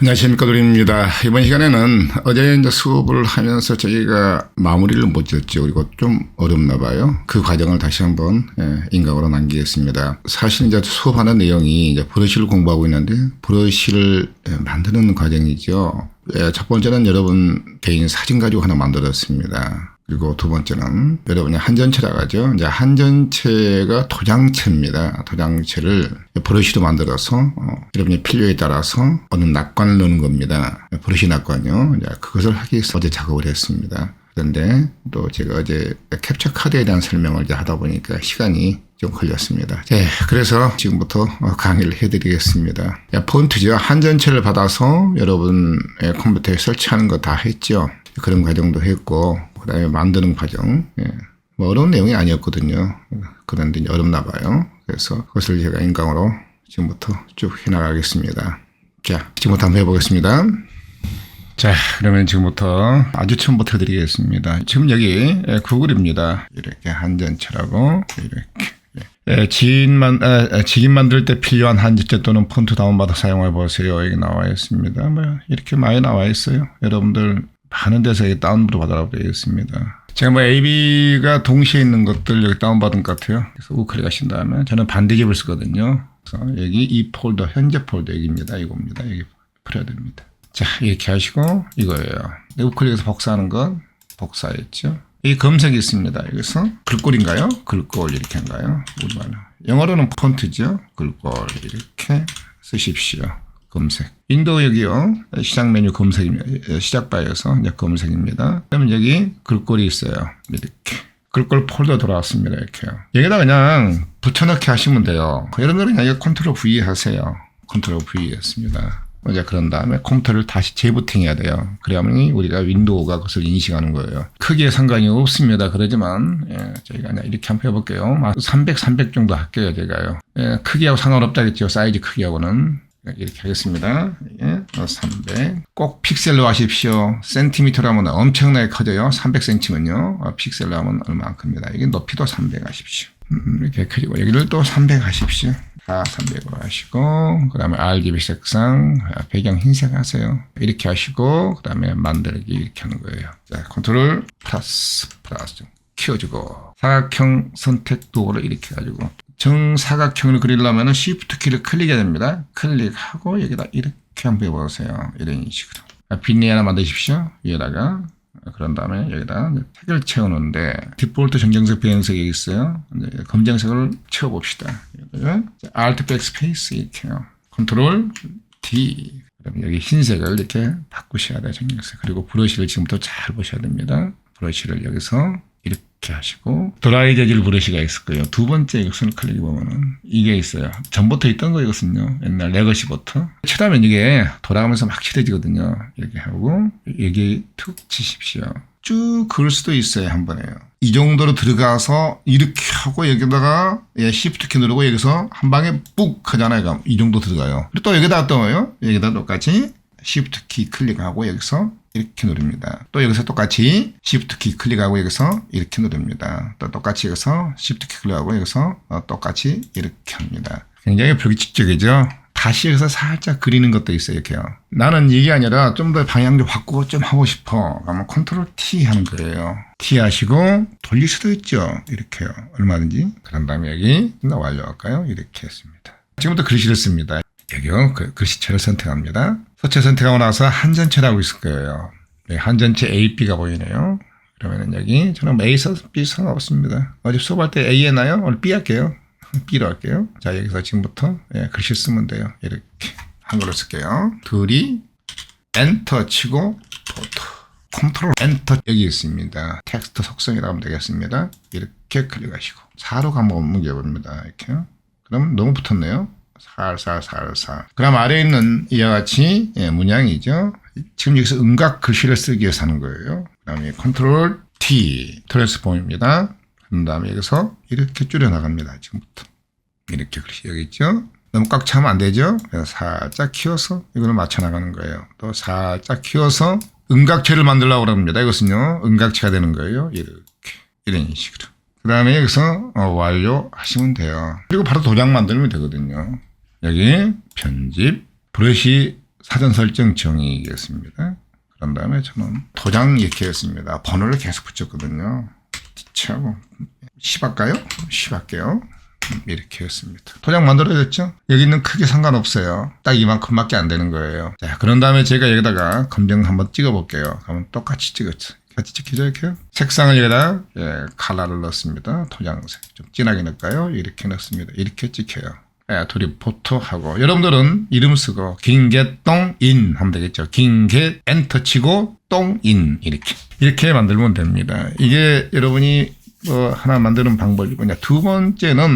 안녕하십니까 도림입니다. 이번 시간에는 어제 이제 수업을 하면서 저희가 마무리를 못 지었죠. 그리고 좀 어렵나 봐요. 그 과정을 다시 한번 예, 인강으로 남기겠습니다. 사실 이제 수업하는 내용이 이제 브러쉬를 공부하고 있는데 브러쉬를 예, 만드는 과정이죠. 예, 첫 번째는 여러분 개인 사진 가지고 하나 만들었습니다. 그리고 두 번째는 여러분이 한전체라고 하죠. 이제 한전체가 도장체입니다. 도장체를 브러쉬로 만들어서 어, 여러분의 필요에 따라서 어느 낙관을 넣는 겁니다. 브러쉬 낙관요. 이제 그것을 하기 위해서 어제 작업을 했습니다. 그런데 또 제가 어제 캡처 카드에 대한 설명을 이제 하다 보니까 시간이 좀 걸렸습니다. 네, 그래서 지금부터 어, 강의를 해드리겠습니다. 야, 폰트죠. 한전체를 받아서 여러분의 컴퓨터에 설치하는 거 다 했죠. 그런 과정도 했고 그 다음에 만드는 과정. 예. 뭐 어려운 내용이 아니었거든요. 그런데 어렵나 봐요. 그래서 그것을 제가 인강으로 지금부터 쭉 해나가겠습니다. 자, 지금부터 한번 해보겠습니다. 자, 그러면 지금부터 아주 처음부터 드리겠습니다. 지금 여기 예, 구글입니다. 이렇게 한전체라고 이렇게. 예, 지인 아, 아, 직인 만들 때 필요한 한지체 또는 폰트 다운받아 사용해 보세요. 여기 나와 있습니다. 뭐 이렇게 많이 나와 있어요. 여러분들 많은 데서 다운로드 받아라고 되어 있습니다. 제가 뭐 AB가 동시에 있는 것들 여기 다운받은 것 같아요. 그래서 우클릭 하신 다음에 저는 반대집을 쓰거든요. 그래서 여기 이 폴더, 현재 폴더 여기입니다. 이겁니다. 여기 풀어야 됩니다. 자, 이렇게 하시고 이거예요. 네, 우클릭해서 복사하는 것 복사했죠. 이 검색이 있습니다. 여기서 글꼴인가요? 글꼴 이렇게 한가요? 우리말로. 영어로는 폰트죠. 글꼴 이렇게 쓰십시오. 검색. 윈도우 여기요. 시작 메뉴 검색입니다. 시작 바에서 이제 검색입니다. 그러면 여기 글꼴이 있어요. 이렇게. 글꼴 폴더 돌아왔습니다. 이렇게요. 여기다 그냥 붙여넣기 하시면 돼요. 여러분들은 그냥 컨트롤 V 하세요. 컨트롤 V 했습니다. 이제 그런 다음에 컴퓨터를 다시 재부팅해야 돼요. 그래야만 우리가 윈도우가 그것을 인식하는 거예요. 크기에 상관이 없습니다. 그러지만 예, 저희가 그냥 이렇게 한번 해볼게요. 300, 300 정도 할게요. 제가요. 예, 크기하고 상관없다겠죠. 사이즈 크기하고는. 이렇게 하겠습니다. 예, 300. 꼭 픽셀로 하십시오. 센티미터로 하면 엄청나게 커져요. 300cm면요. 어, 픽셀로 하면 얼마큼입니다. 이게 높이도 300 하십시오. 음, 이렇게 그리고 여기를 또 300 하십시오. 다 300으로 하시고 그 다음에 RGB 색상 배경 흰색 하세요. 이렇게 하시고 그 다음에 만들기 이렇게 하는 거예요. 자 컨트롤 플러스 플러스 좀 키워주고 사각형 선택 도구를 이렇게 가지고 정사각형을 그리려면 Shift 키를 클릭해야 됩니다. 클릭하고 여기다 이렇게 한번 해보세요. 이런 식으로 빈니 하나 만드십시오. 위에다가 그런 다음에 여기다 색을 채우는데 디폴트 정정색 배경색이 있어요. 검정색을 채워봅시다. Alt 백스페이스 이렇게요. 컨트롤 D 그럼 여기 흰색을 이렇게 바꾸셔야 돼요. 정정색. 그리고 브러쉬를 지금부터 잘 보셔야 됩니다. 브러쉬를 여기서 이렇게 하시고 드라이 재질 브러쉬가 있을 거예요. 두 번째 이것을 클릭해 보면은 이게 있어요. 전부터 있던 거 이것은요. 옛날 레거시부터 칠하면 이게 돌아가면서 막 칠해지거든요. 이렇게 하고 여기 툭 치십시오. 쭉 그을 수도 있어요. 한 번에요. 이 정도로 들어가서 이렇게 하고 여기다가 예, Shift 키 누르고 여기서 한 방에 뿍 하잖아요. 이 정도 들어가요. 또 여기다 또요. 여기다 똑같이 Shift 키 클릭하고 여기서 이렇게 누릅니다. 또 여기서 똑같이 Shift 키 클릭하고 여기서 이렇게 누릅니다. 또 똑같이 여기서 Shift 키 클릭하고 여기서 어, 똑같이 이렇게 합니다. 굉장히 불규칙적이죠. 다시 여기서 살짝 그리는 것도 있어요. 이렇게요. 나는 이게 아니라 좀 더 방향 좀 바꾸고 좀 하고 싶어. 그러면 컨트롤 T 하는 거예요. T 하시고 돌릴 수도 있죠. 이렇게요. 얼마든지. 그런 다음에 여기 나 완료할까요? 이렇게 했습니다. 지금부터 글씨를 씁니다. 여기요. 그 글씨체를 선택합니다. 서체 선택하고 나서 한전체라고 있을 거예요. 네, 한전체 A, B가 보이네요. 그러면은 여기 저는 뭐 A 써 B 상관없습니다. 어제 수업할 때 A 해나요? 오늘 B 할게요. B로 할게요. 자 여기서 지금부터 예, 글씨 쓰면 돼요. 이렇게 한글로 쓸게요. 둘이 엔터 치고 포토 컨트롤 엔터 여기 있습니다. 텍스트 속성이라고 하면 되겠습니다. 이렇게 클릭하시고 4로 한번 옮겨봅니다. 이렇게 그럼 너무 붙었네요. 살살 살살. 그럼 아래에 있는 이와 같이 예, 문양이죠. 지금 여기서 음각 글씨를 쓰기 위해서 하는 거예요. 그 다음에 컨트롤 T 트랜스폼입니다. 그 다음에 여기서 이렇게 줄여 나갑니다. 지금부터 이렇게 글씨 여기 있죠. 너무 꽉 차면 안 되죠. 그래서 살짝 키워서 이거를 맞춰 나가는 거예요. 또 살짝 키워서 음각체를 만들려고 합니다. 이것은요 음각체가 되는 거예요. 이렇게 이런 식으로. 그 다음에 여기서 어, 완료하시면 돼요. 그리고 바로 도장 만들면 되거든요. 여기 편집 브러쉬 사전 설정 정의이겠습니다. 그런 다음에 저는 도장 이렇게 했습니다. 번호를 계속 붙였거든요. 참, 10할까요? 10할게요. 이렇게 했습니다. 도장 만들어졌죠? 여기는 크게 상관없어요. 딱 이만큼밖에 안 되는 거예요. 자, 그런 다음에 제가 여기다가 검정 한번 찍어볼게요. 그러면 똑같이 찍었죠. 같이 찍히죠, 이렇게? 색상을 여기다, 예, 칼라를 넣습니다. 도장색. 좀 진하게 넣을까요? 이렇게 넣습니다. 이렇게 찍혀요. 예, 둘이 포토하고. 여러분들은 이름 쓰고, 김개똥인 하면 되겠죠. 김개 엔터 치고, 똥인. 이렇게. 이렇게 만들면 됩니다. 이게 여러분이 뭐 하나 만드는 방법이고 이제 두 번째는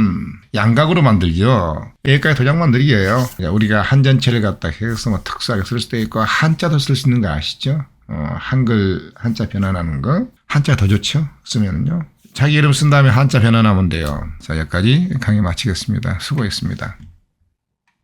양각으로 만들죠. 여기까지 도장 만들기예요. 우리가 한전체를 갖다 해서 뭐 특수하게 쓸 수도 있고 한자도 쓸 수 있는 거 아시죠? 어, 한글 한자 변환하는 거 한자 더 좋죠? 쓰면은요. 자기 이름 쓴 다음에 한자 변환하면 돼요. 자 여기까지 강의 마치겠습니다. 수고했습니다.